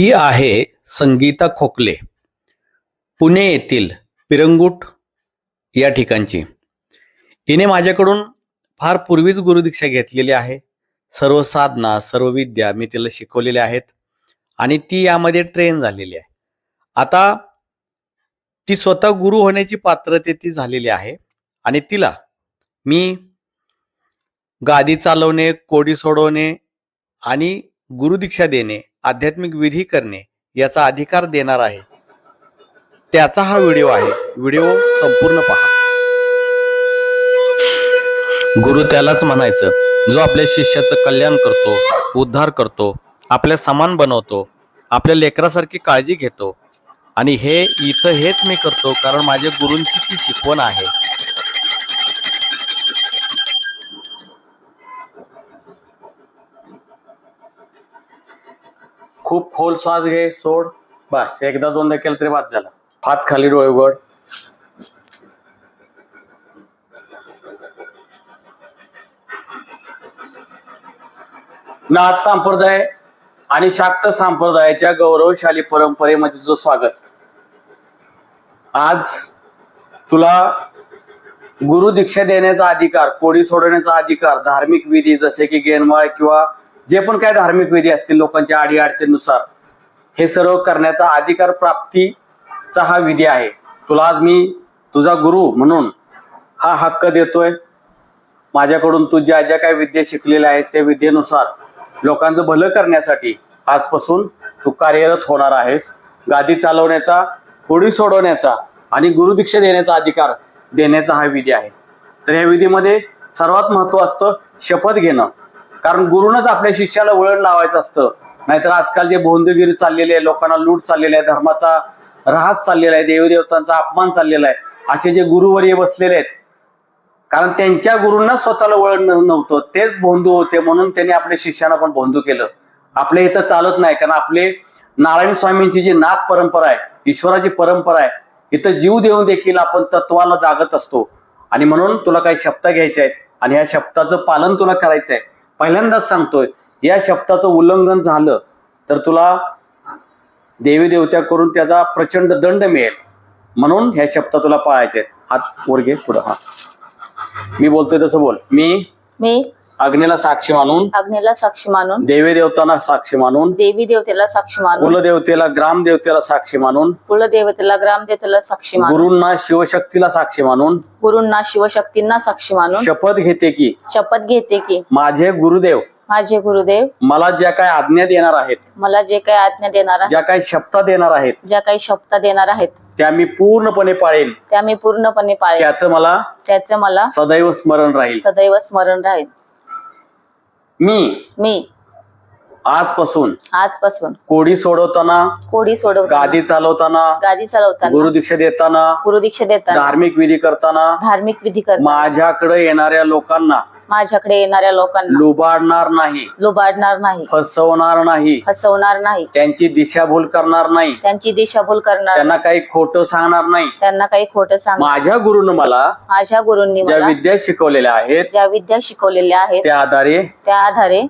ही आहे संगीता खोकले पुणे येथील पिरंगुट या ठिकाणची. हिने माझ्याकडून फार पूर्वीच गुरुदीक्षा घेतलेली आहे. सर्व साधना सर्व विद्या मी तिला शिकवलेल्या आहेत आणि ती यामध्ये ट्रेन झालेली आहे. आता ती स्वतः गुरु होण्याची पात्रते ती झालेली आहे आणि तिला मी गादी चालवणे कोडी सोडवणे आणि गुरुदीक्षा देणे आध्यात्मिक विधी करणे याचा अधिकार देणार आहे. त्याचा हा व्हिडिओ आहे. व्हिडिओ संपूर्ण पहा. गुरु त्यालाच म्हणायचं जो आपल्या शिष्याचं कल्याण करतो उद्धार करतो आपल्या समान बनवतो आपल्या लेकरासारखी काळजी घेतो. आणि हे इथं हेच मी करतो कारण माझ्या गुरूंची ती शिकवण आहे. खूप खोल श्वास घे सोड. बस एकदा दोनदा केलं तरी बाद झाला. फात खाली डोळे उघड. नाथ संप्रदाय आणि शाक्त संप्रदायाच्या गौरवशाली परंपरेमध्ये जो स्वागत. आज तुला गुरु दीक्षा देण्याचा अधिकार कोडी सोडण्याचा अधिकार धार्मिक विधी जसे की गेनमाळ किंवा जे पण काय धार्मिक विधी असतील लोकांच्या आडीअडचणीनुसार हे सर्व करण्याचा अधिकार प्राप्तीचा हा विधी आहे. तुला आज मी तुझा गुरु म्हणून हा हक्क देतोय. माझ्याकडून तू ज्या ज्या काही विद्या शिकलेल्या आहेस त्या विद्येनुसार लोकांचं भलं करण्यासाठी आजपासून तू कार्यरत होणार आहेस. गादी चालवण्याचा होडी सोडवण्याचा आणि गुरुदीक्षा देण्याचा अधिकार देण्याचा हा विधी आहे. तर या विधीमध्ये सर्वात महत्त्व असतं शपथ घेणं. कारण गुरुनच आपल्या शिष्याला वळण लावायचं असतं. नाहीतर आजकाल जे बोंदगिरी चाललेली आहे लोकांना लूट चाललेली आहे धर्माचा ऱ्हास चाललेला आहे देवदेवतांचा अपमान चाललेला आहे असे जे गुरुवर्य बसलेले आहेत कारण त्यांच्या गुरूंना स्वतःला वळण नव्हतं. तेच भोंदू होते म्हणून त्यांनी आपल्या शिष्यांना पण भोंदू केलं. आपल्या इथं चालत नाही कारण आपले नारायण स्वामींची जी नाथ परंपरा आहे ईश्वराची परंपरा आहे इथं जीव देऊन देखील आपण तत्वाला जागत असतो. आणि म्हणून तुला काही शब्द घ्यायचे आहेत आणि ह्या शब्दाचं पालन तुला करायचं आहे. पहिल्यांदाच सांगतोय या शब्दाचं उल्लंघन झालं तर तुला देवी देवत्या करून त्याचा प्रचंड दंड मिळेल. म्हणून ह्या शब्द तुला पाळायचे आहेत. हात वर घे पुढं हा. मी बोलतोय तसं बोल. मी मी अग्नीला साक्षी मानून अग्नीला साक्षी मानून देवी देवतांना साक्षी मानून देवी देवतेला साक्षी मानून कुलदेवतेला ग्रामदेवतेला साक्षी मानून कुलदेवतेला ग्रामदेवतेला साक्षी मानून गुरूंना शिवशक्तीला साक्षी मानून गुरूंना शिवशक्तींना साक्षी मानून शपथ घेते की शपथ घेते की माझे गुरुदेव माझे गुरुदेव मला ज्या काही आज्ञा देणार आहेत मला जे काही आज्ञा देणार आहेत ज्या काही शपथा देणार आहेत ज्या काही शब्द देणार आहेत त्या मी पूर्णपणे पाळेन. त्या मी पूर्णपणे पाळेन. त्याचं मला त्याचं मला सदैव स्मरण राहील. सदैव स्मरण राहील. मी. मी. आजपासून आजपासून. कोडी सोडवताना कोडी सोडवताना. गादी चालवताना गादी चालवताना. गुरुदीक्षा देताना गुरुदीक्षा देताना. धार्मिक विधी करताना धार्मिक विधी करताना. माझ्याकडे येणाऱ्या लोकांना माझ्याकडे येणाऱ्या लोकांना. लुबाडणार नाही. लुबाडणार नाही. फसवणार नाही. फसवणार नाही. त्यांची दिशाभूल करणार नाही. त्यांची दिशाभूल करणार त्यांना काही खोटं सांगणार नाही. त्यांना काही खोटं सांग माझ्या गुरुनं मला माझ्या गुरूंनी ज्या मला विद्या शिकवलेल्या आहेत ज्या विद्या शिकवलेल्या आहेत त्या आधारे त्या आधारे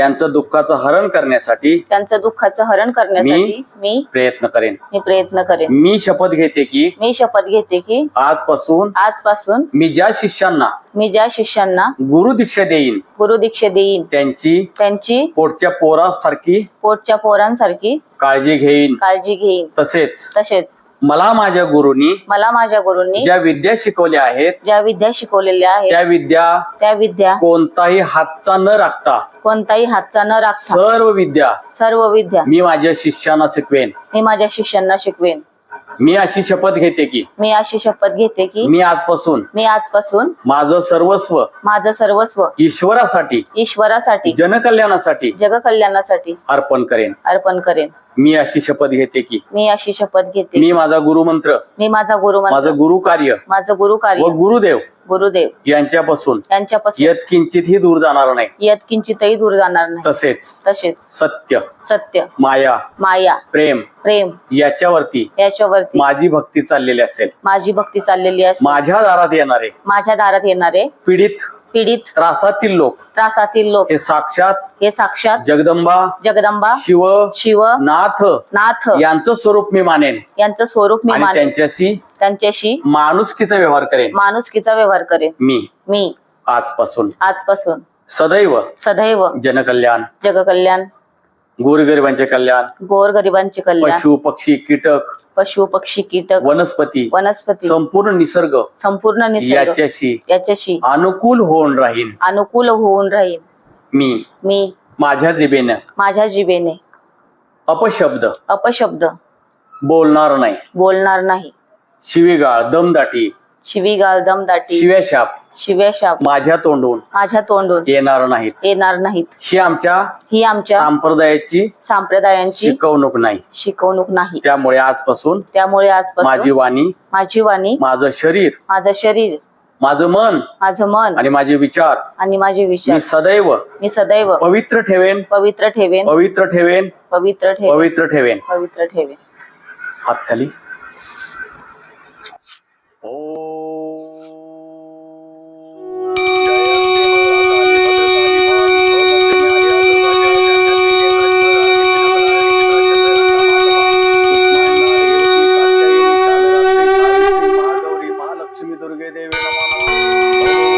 त्यांचं दुःखाचं हरण करण्यासाठी त्यांचं दुःखाचं हरण करण्यासाठी मी प्रयत्न करेन. मी प्रयत्न करेन. मी शपथ घेते की मी शपथ घेते की आजपासून आजपासून मी ज्या शिष्यांना मी ज्या शिष्यांना गुरु दीक्षा देईन गुरु दीक्षा देईन त्यांची त्यांची पोटच्या पोरासारखी पोटच्या पोरांसारखी काळजी घेईन. काळजी घेईन. तसेच तसेच मला माझ्या गुरुनी मला माझ्या गुरूंनी ज्या विद्या शिकवल्या आहेत ज्या विद्या शिकवलेल्या आहेत त्या विद्या त्या विद्या कोणताही हातचा न राखता कोणताही हातचा न राखता सर्व विद्या सर्व विद्या मी माझ्या शिष्यांना शिकवेन. मी माझ्या शिष्यांना शिकवेन. मी अशी शपथ घेते की मी अशी शपथ घेते की मी आजपासून मी आजपासून माझं सर्वस्व माझं सर्वस्व ईश्वरासाठी ईश्वरासाठी जनकल्याणासाठी जगकल्याणासाठी अर्पण करेन. अर्पण करेन. मी अशी शपथ घेते की मी अशी शपथ घेते मी माझा गुरुमंत्र मी माझा गुरु माझं गुरु कार्य माझं गुरु व कार्य गुरुदेव गुरुदेव यांच्यापासून यांच्यापासून यत किंचितही दूर जाणार नाही. यत किंचितही दूर जाणार नाही. तसेच तसेच सत्य सत्य माया माया प्रेम प्रेम याच्यावरती याच्यावरती माझी भक्ती चाललेली असेल. माझी भक्ती चाललेली आहे माझ्या दारात येणारे माझ्या दारात येणारे पीडित पीडित त्रासातील लोक. त्रासातील लोक. हे साक्षात हे साक्षात जगदंबा जगदंबा शिव शिव नाथ नाथ यांचं स्वरूप मी मानेन. यांचं स्वरूप मी आणि मानेन. त्यांच्याशी त्यांच्याशी माणुसकीचा व्यवहार करेन. माणुसकीचा व्यवहार करेन. मी. मी. आजपासून. आजपासून. सदैव. सदैव. जनकल्याण. जगकल्याण. गोरगरिबांचे कल्याण. गोरगरिबांचे कल्याण. पशु पक्षी कीटक. पशु पक्षी कीटक वनस्पती वनस्पती. संपूर्ण निसर्ग संपूर्ण निसर्ग. याच्याशी याच्याशी. अनुकूल होऊन राहीन. अनुकूल होऊन राहील मी. मी. माझ्या जिबेनं माझ्या जिभेने. अपशब्द. अपशब्द. बोलणार नाही. बोलणार नाही. शिवीगाळ दमदाटी शिवीगाळ दमदाटी शिव्याशाप शिव्याशाप माझ्या तोंडून माझ्या तोंडून येणार नाहीत. येणार नाहीत. ही आमच्या ही आमच्या संप्रदायाची संप्रदायांची शिकवणूक नाही. शिकवणूक नाही. त्यामुळे आजपासून त्यामुळे माझी आजपासून वाणी माझी वाणी माझं शरीर माझं शरीर माझं मन माझं मन आणि माझे विचार. आणि माझे विचार. मी सदैव मी सदैव पवित्र ठेवेन. पवित्र ठेवेन. पवित्र ठेवेन. पवित्र ठेवेन. पवित्र ठेवेन. पवित्र ठेवेन. हात खाली. महालक्ष्मी दुर्गे देवी नमः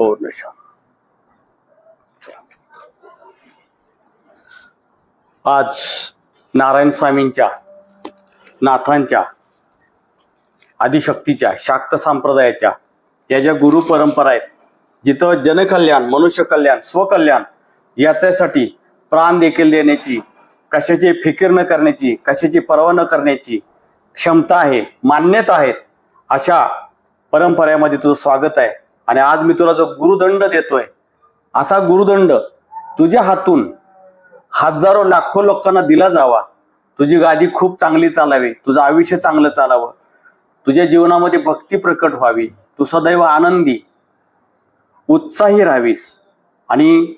पूर्ण आज नारायण स्वामींच्या नाथांच्या आदिशक्तीच्या शाक्त संप्रदायाच्या या ज्या गुरु परंपरा आहेत जिथं जनकल्याण मनुष्य कल्याण स्वकल्याण याच्यासाठी प्राण देखील देण्याची कशाची फिकीर न करण्याची कशाची पर्वा न करण्याची क्षमता आहे मान्यता आहेत अशा परंपरेमध्ये तुझं स्वागत आहे. आणि आज मी तुला जो गुरुदंड देतोय असा गुरुदंड तुझ्या हातून हजारो लाखो लोकांना दिला जावा. तुझी गादी खूप चांगली चालावी तुझं आयुष्य चांगलं चालावं. तुझ्या जीवनामध्ये भक्ती प्रकट व्हावी. तू सदैव आनंदी उत्साही राहावीस. आणि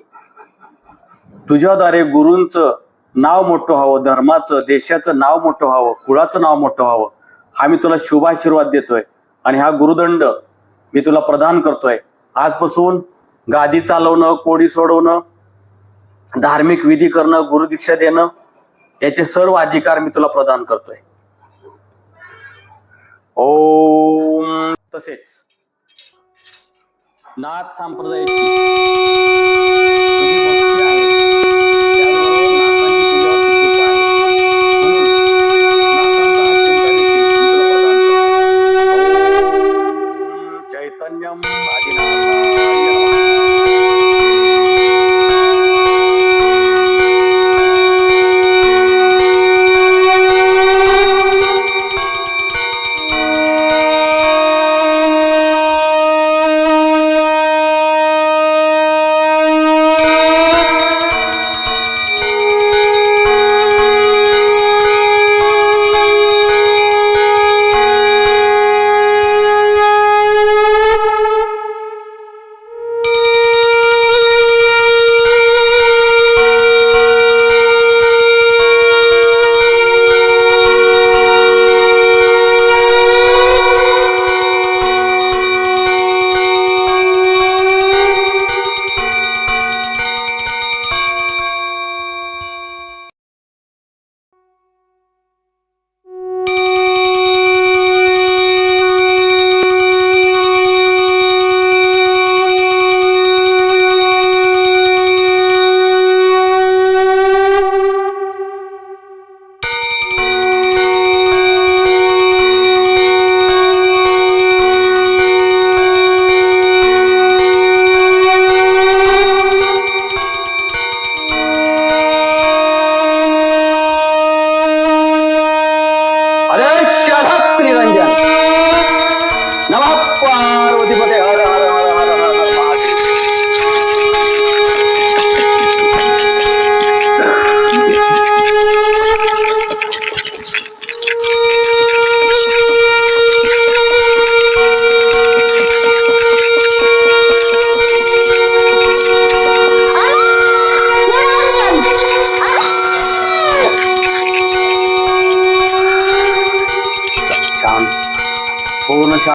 तुझ्याद्वारे गुरूंचं नाव मोठं व्हावं धर्माचं देशाचं नाव मोठं व्हावं कुळाचं नाव मोठं व्हावं. हा मी तुला शुभाशीर्वाद देतोय. आणि हा गुरुदंड मी तुला प्रदान करतोय. आजपासून गादी चालवणं कोडी सोडवणं धार्मिक विधी करणं गुरुदीक्षा देणं याचे सर्व अधिकार मी तुला प्रदान करतोय. ओम तसेच. नाथ संप्रदायाची చైతన్యం ఆదినాథాయ